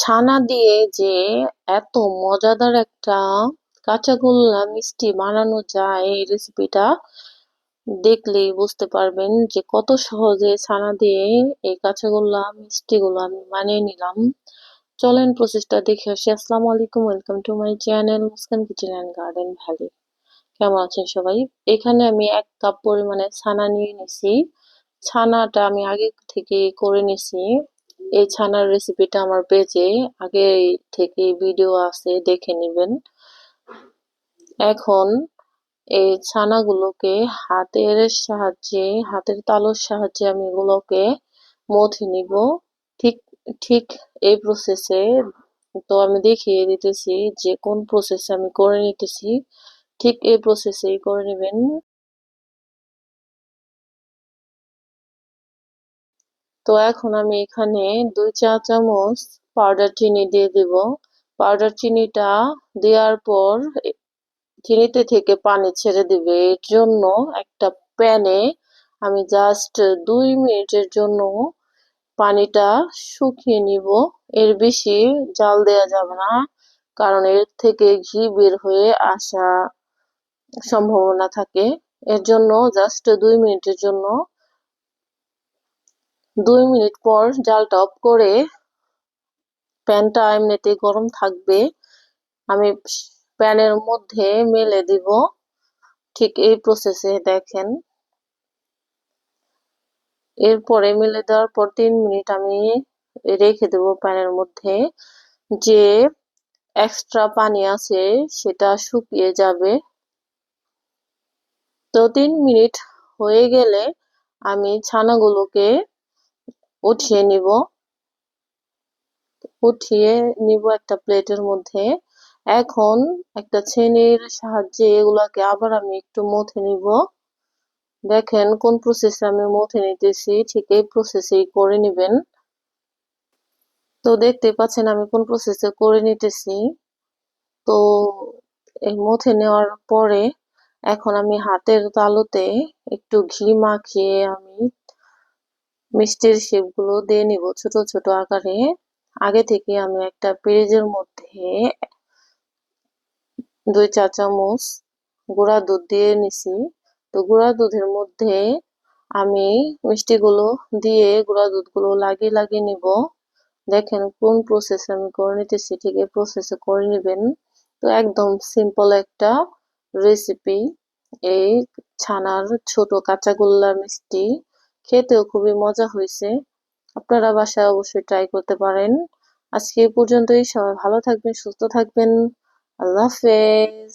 ছানা দিয়ে যে এত মজাদার একটা কাঁচাগোল্লা মিষ্টি বানানো যায় এই রেসিপিটা দেখলেই বুঝতে পারবেন যে কত সহজে ছানা দিয়ে এই কাঁচাগোল্লা মিষ্টিগুলো আমি বানিয়ে নিলাম। চলেন প্রসেসটা দেখে আসি। আসসালামু আলাইকুম welcome to my channel Muskan kitchen and garden valley কেমন আছেন সবাই? এখানে আমি এক কাপ পরিমাণে ছানা নিয়ে নিছি। ছানাটা আমি আগে থেকে করে নিছি। এই ছানার রেসিপিটা আমার পেজে, আগে থেকে ভিডিও আছে, দেখে নেবেন। এখন এই ছানাগুলোকে হাতের সাহায্যে, হাতের তালুর সাহায্যে আমি এগুলোকে মথে নিব। ঠিক ঠিক এই প্রসেসে তো আমি দেখিয়ে দিতেছি যে কোন প্রসেসে আমি করে নিতেছি। ঠিক এই প্রসেসেই করে নেবেন। তো এখন আমি এখানে দুই চা চামচ পাউডার চিনি দিয়ে দিব। পাউডার চিনিটা দেওয়ার পর চিনিতে থেকে পানি ছেড়ে দিবে। এর জন্য একটা প্যানে আমি জাস্ট দুই মিনিটের জন্য পানিটা শুকিয়ে নিব। এর বেশি জাল দেওয়া যাবে না, কারণ এর থেকে ঘি বের হয়ে আসা সম্ভাবনা থাকে। এর জন্য জাস্ট দুই মিনিটের জন্য দুই মিনিট পর জালটা অফ করে প্যানটা এমনিতেই গরম থাকবে। আমি প্যানের মধ্যে মেলে দিব। ঠিক এই প্রসেসে দেখেন। এরপরে মেলে দেওয়ার পর তিন মিনিট আমি রেখে দেব প্যানের মধ্যে। যে এক্সট্রা পানি আছে সেটা শুকিয়ে যাবে। তো তিন মিনিট হয়ে গেলে আমি ছানাগুলোকে উঠিয়ে নিব। উঠিয়ে নিব একটা প্লেটের মধ্যে। এখন একটা ছেনির সাহায্যে এগুলাকে আবার আমি একটু মথে নিব। দেখেন কোন প্রসেসে আমি মথে নিতেছি, ঠিক এই প্রসেসেই করে নেবেন। তো দেখতে পাচ্ছেন আমি কোন প্রসেসে করে নিতেছি। তো এই মথে নেওয়ার পরে এখন আমি হাতের তালুতে একটু ঘি মাখিয়ে আমি মিষ্টির শেপগুলো দিয়ে নিব ছোট ছোট আকারে। আগে থেকে আমি একটা পেঁয়াজের মধ্যে দুই চা চামচ গুঁড়া দুধ দিয়ে নিছি। তো গুঁড়া দুধের মধ্যে আমি মিষ্টিগুলো দিয়ে গুঁড়া দুধগুলো লাগিয়ে লাগিয়ে নিব। দেখেন কোন প্রসেস আমি করে নিতেছি, ঠিক এই প্রসেসে করে নেবেন। তো একদম সিম্পল একটা রেসিপি এই ছানার ছোট কাঁচাগোল্লা মিষ্টি। খেতেও খুবই মজা হয়েছে। আপনারা বাসায় অবশ্যই ট্রাই করতে পারেন। আজকে এই পর্যন্তই। সবাই ভালো থাকবেন, সুস্থ থাকবেন। আল্লাহ হাফেজ।